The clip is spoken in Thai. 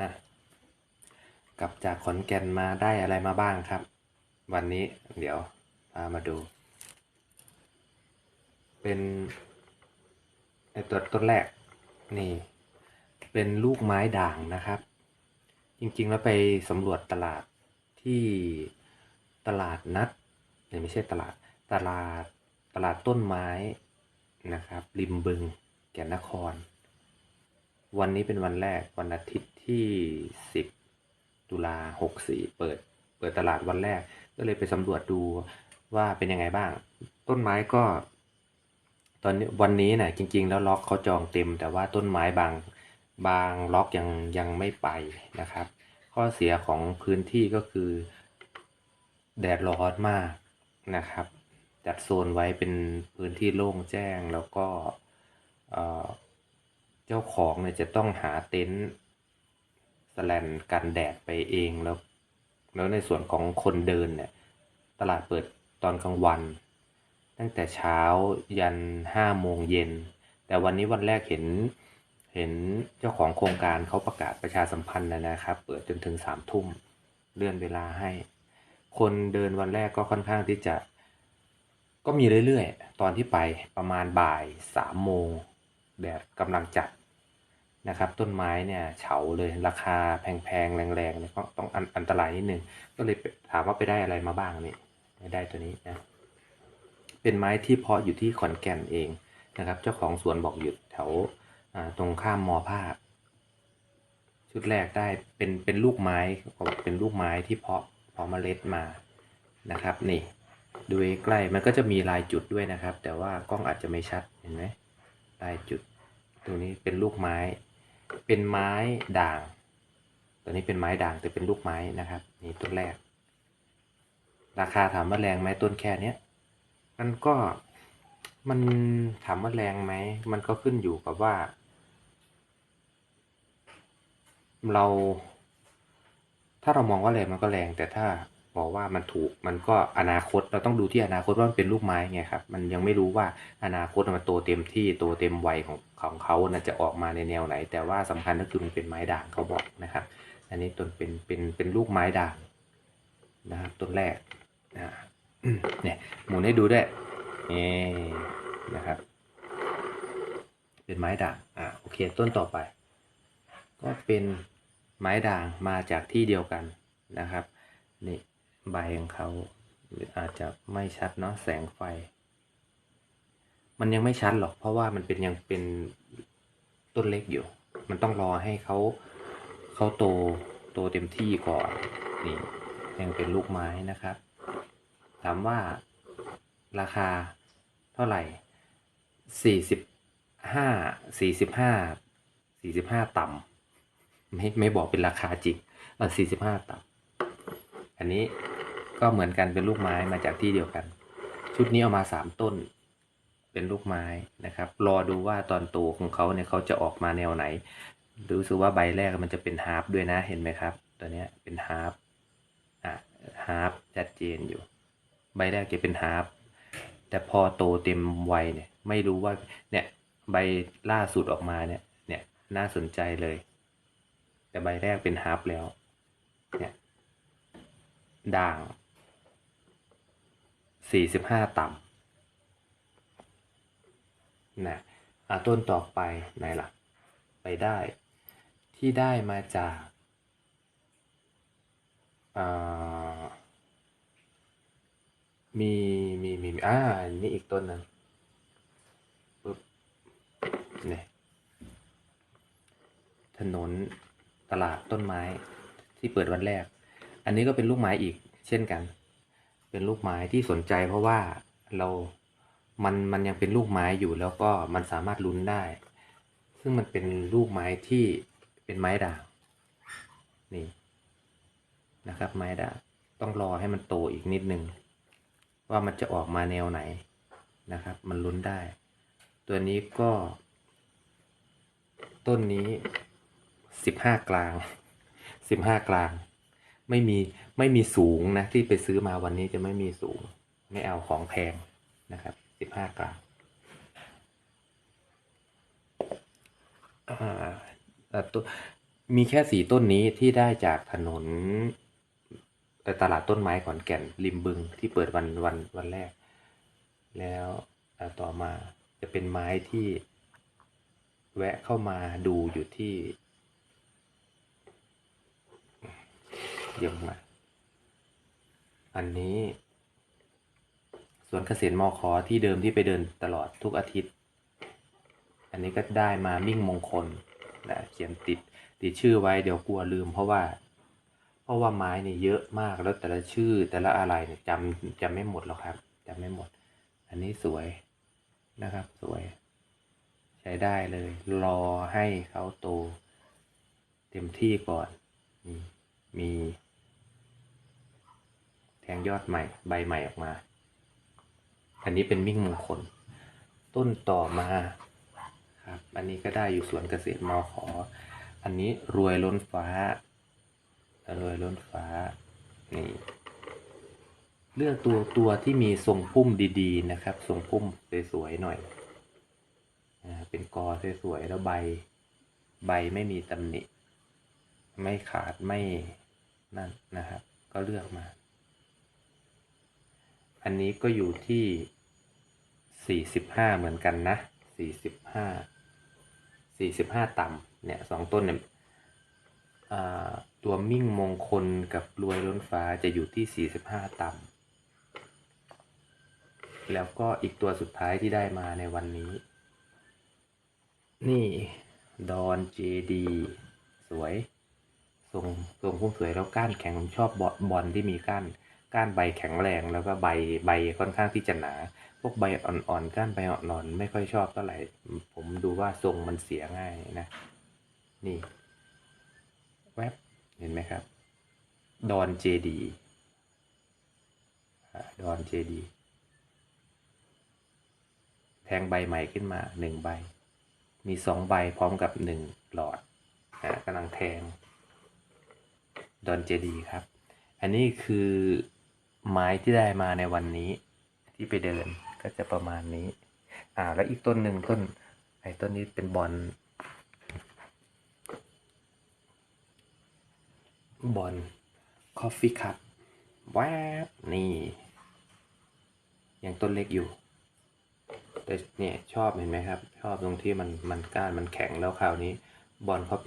นะกลับจากขอนแก่นมาได้อะไรมาบ้างครับ วันนี้เดี๋ยวพามาดู เป็นไอตัวต้นแรกนี่ เป็นลูกไม้ด่างนะครับ จริงๆแล้วไปสำรวจตลาดที่ตลาดนัดเนี่ยไม่ใช่ตลาดตลาดตลาดต้นไม้นะครับ ริมบึงแก่นนคร วันนี้เป็นวันแรกวันอาทิตย์ที่ 10 ตุลา64 เปิด เปิดตลาดวันแรก ก็เลยไปสำรวจดูว่าเป็นยังไงบ้าง ต้นไม้ก็ ตอนนี้วันนี้นะ่ะจริง ๆ แล้วล็อกเขาจองเต็ม แต่ว่าต้นไม้บางบางล็อกยังยังไม่ไปนะครับ ข้อเสียของพื้นที่ก็คือ แดดร้อนมากนะครับ จัดโซนไว้เป็นพื้นที่โล่งแจ้งแล้วก็ เจ้าของเนี่ยจะต้องหาเต็นท์สแลนกันแดดไปเองแล้ว แล้วในส่วนของคนเดินเนี่ย ตลาดเปิดตอนกลางวัน ตั้งแต่เช้ายันห้าโมงเย็น แต่วันนี้วันแรกเห็นเห็นเจ้าของโครงการเขาประกาศประชาสัมพันธ์นะนะครับ เปิดจนถึงสามทุ่มเลื่อนเวลาให้ คนเดินวันแรกก็ค่อนข้างที่จะ ก็มีเรื่อยๆ ตอนที่ไปประมาณบ่ายสามโมง แดดกำลังจัดนะครับ ต้นไม้เนี่ยเฉาเลยราคาแพงๆแรงๆเนี่ยก็ต้องอันอันตรายนิดนึงก็เลยถามว่าไปได้อะไรมาบ้างนี่ได้ตัวนี้นะเป็นไม้ที่เพาะอยู่ที่ขอนแก่นเองนะครับ เจ้าของสวนบอกอยู่แถวตรงข้ามมอภาคชุดแรกได้เป็นเป็นลูกไม้เขาบอกเป็นลูกไม้ที่เพาะเพาะเมล็ดมานะครับ นี่ดูใกล้มันก็จะมีลายจุดด้วยนะครับ แต่ว่ากล้องอาจจะไม่ชัดเห็นไหม ลายจุดตรงนี้เป็นลูกไม้ เป็นไม้ด่าง ตัวนี้เป็นไม้ด่างแต่เป็นลูกไม้นะครับ นี่ต้นแรก ราคาถามว่าแรงไหมต้นแค่เนี้ยมันก็มันถามว่าแรงไหม มันก็ขึ้นอยู่กับว่า เรา ถ้าเรามองว่าแรงมันก็แรงแต่ถ้า บอกว่ามันถูกมันก็อนาคตเราต้องดูที่อนาคตว่ามันเป็นลูกไม้ไงครับมันยังไม่รู้ว่าอนาคตมันโตเต็มที่โตเต็มวัยของของเขานะจะออกมาในแนวไหน แต่ว่าสำคัญก็คือมันเป็นไม้ด่างเขาบอกนะครับ อันนี้ต้นเป็นเป็นเป็นลูกไม้ด่างนะครับต้นแรกนะเนี่ยหมุนให้ดูด้วยนี่นะครับ เป็นไม้ด่างอ่าโอเคต้นต่อไป ก็เป็นไม้ด่างมาจากที่เดียวกันนะครับนี่ ใบของเขาหรืออาจจะไม่ชัดเนาะแสงไฟ มันยังไม่ชัดหรอกเพราะว่ามันเป็นยังเป็นต้นเล็กอยู่ มันต้องรอให้เขาเขาโตโตเต็มที่ก่อนนี่ยังเป็นลูกไม้นะครับ ถามว่าราคาเท่าไหร่สี่สิบห้าสี่สิบห้าสี่สิบห้าต่ำไม่ไม่บอกเป็นราคาจริงเออสี่สิบห้าต่ำอันนี้ ก็เหมือนกันเป็นลูกไม้มาจากที่เดียวกัน ชุดนี้เอามาสามต้น เป็นลูกไม้นะครับ รอดูว่าตอนโตของเขาเนี่ยเขาจะออกมาแนวไหนรู้สึกว่าใบแรกมันจะเป็นฮาร์ปด้วยนะเห็นไหมครับ ตัวนี้เป็นฮาร์ปอะฮาร์ปชัดเจนอยู่ ใบแรกจะเป็นฮาร์ปแต่พอโตเต็มวัยเนี่ย ไม่รู้ว่าเนี่ยใบล่าสุดออกมาเนี่ย เนี่ยน่าสนใจเลย แต่ใบแรกเป็นฮาร์ปแล้ว เนี่ยด่าง สี่สิบห้าต่ำนะอะต้นต่อไปไหนล่ะ ไปได้ ที่ได้มาจากามีมีมีอ่านี่อีกต้นหนึ่งปึ๊บเนี่ยถนนตลาดต้นไม้ที่เปิดวันแรก อันนี้ก็เป็นลูกไม้อีกเช่นกัน เป็นลูกไม้ที่สนใจ เพราะว่าเรามันมันยังเป็นลูกไม้อยู่แล้วก็มันสามารถลุ้นได้ ซึ่งมันเป็นลูกไม้ที่เป็นไม้ด่างนี่นะครับ ไม้ด่างต้องรอให้มันโตอีกนิดนึง ว่ามันจะออกมาแนวไหนนะครับ มันลุ้นได้ ตัวนี้ก็ ต้นนี้สิบห้ากลางสิบห้ากลาง ไม่มี ไม่มีสูงนะ ที่ไปซื้อมาวันนี้จะไม่มีสูง ไม่เอาของแพงนะครับสิบห้ากลางอ่าแต่ตัวมีแค่สีต้นนี้ที่ได้จากถนนตลาดต้นไม้ขอนแก่นริมบึงที่เปิดวันวันวันแรก แล้วต่อมาจะเป็นไม้ที่แวะเข้ามาดูอยู่ที่เยี่ยมมาก อันนี้สวนเกษตรมอคอที่เดิมที่ไปเดินตลอดทุกอาทิตย์ อันนี้ก็ได้มามิ่งมงคลนะเขียนติดติดชื่อไว้เดี๋ยวกลัวลืม เพราะว่า เพราะว่าไม้เนี่ยเยอะมากแล้วแต่ละชื่อแต่ละอะไรเนี่ยจำจำไม่หมดหรอกครับจำไม่หมด อันนี้สวยนะครับสวย ใช้ได้เลย รอให้เขาโต เต็มที่ก่อนอืมมี แทงยอดใหม่ ใบใหม่ออกมา อันนี้เป็นมิ่งมงคล ต้นต่อมาครับ อันนี้ก็ได้อยู่สวนเกษตรมอขอ อันนี้รวยล้นฟ้ารวยล้นฟ้า นี่ เลือกตัวตัวที่มีทรงพุ่มดีๆนะครับ ทรงพุ่มสวยๆหน่อยอ่าเป็นกอสวยๆแล้วใบ ใบไม่มีตำหนิ ไม่ขาดไม่นั่นนะครับ ก็เลือกมา อันนี้ก็อยู่ที่สี่สิบห้าเหมือนกันนะสี่สิบห้าสี่สิบห้าต่ำเนี่ยสองต้นเนี่ยตัวมิ่งมงคลกับรวยล้นฟ้าจะอยู่ที่สี่สิบห้าต่ำแล้วก็อีกตัวสุดท้ายที่ได้มาในวันนี้ นี่ดอนเจดีสวยทรงทรงพุ่มสวยแล้วก้านแข็งผมชอบบอลบอลที่มีก้าน ก้านใบแข็งแรงแล้วก็ใบใบค่อนข้างที่จะหนา พวกใบอ่อนๆก้านใบอ่อนๆไม่ค่อยชอบเท่าไหร่ผมดูว่าทรงมันเสียง่ายนะ นี่ แวบเห็นไหมครับ ดอนเจดีดอนเจดีแทงใบใหม่ขึ้นมาหนึ่งใบ มีสองใบพร้อมกับหนึ่งหลอดนะกำลังแทง ดอนเจดีครับ อันนี้คือ ไม้ที่ได้มาในวันนี้ที่ไปเดินก็จะประมาณนี้ อ่า แล้วอีกต้นหนึ่งต้น ไอ้ต้นนี้เป็นบอลบอลคอฟฟี่คัพแวบนี่ ยังต้นเล็กอยู่ แต่เนี่ยชอบเห็นไหมครับ ชอบตรงที่มันมันก้านมันแข็งแล้วคราวนี้บอลคอฟฟี่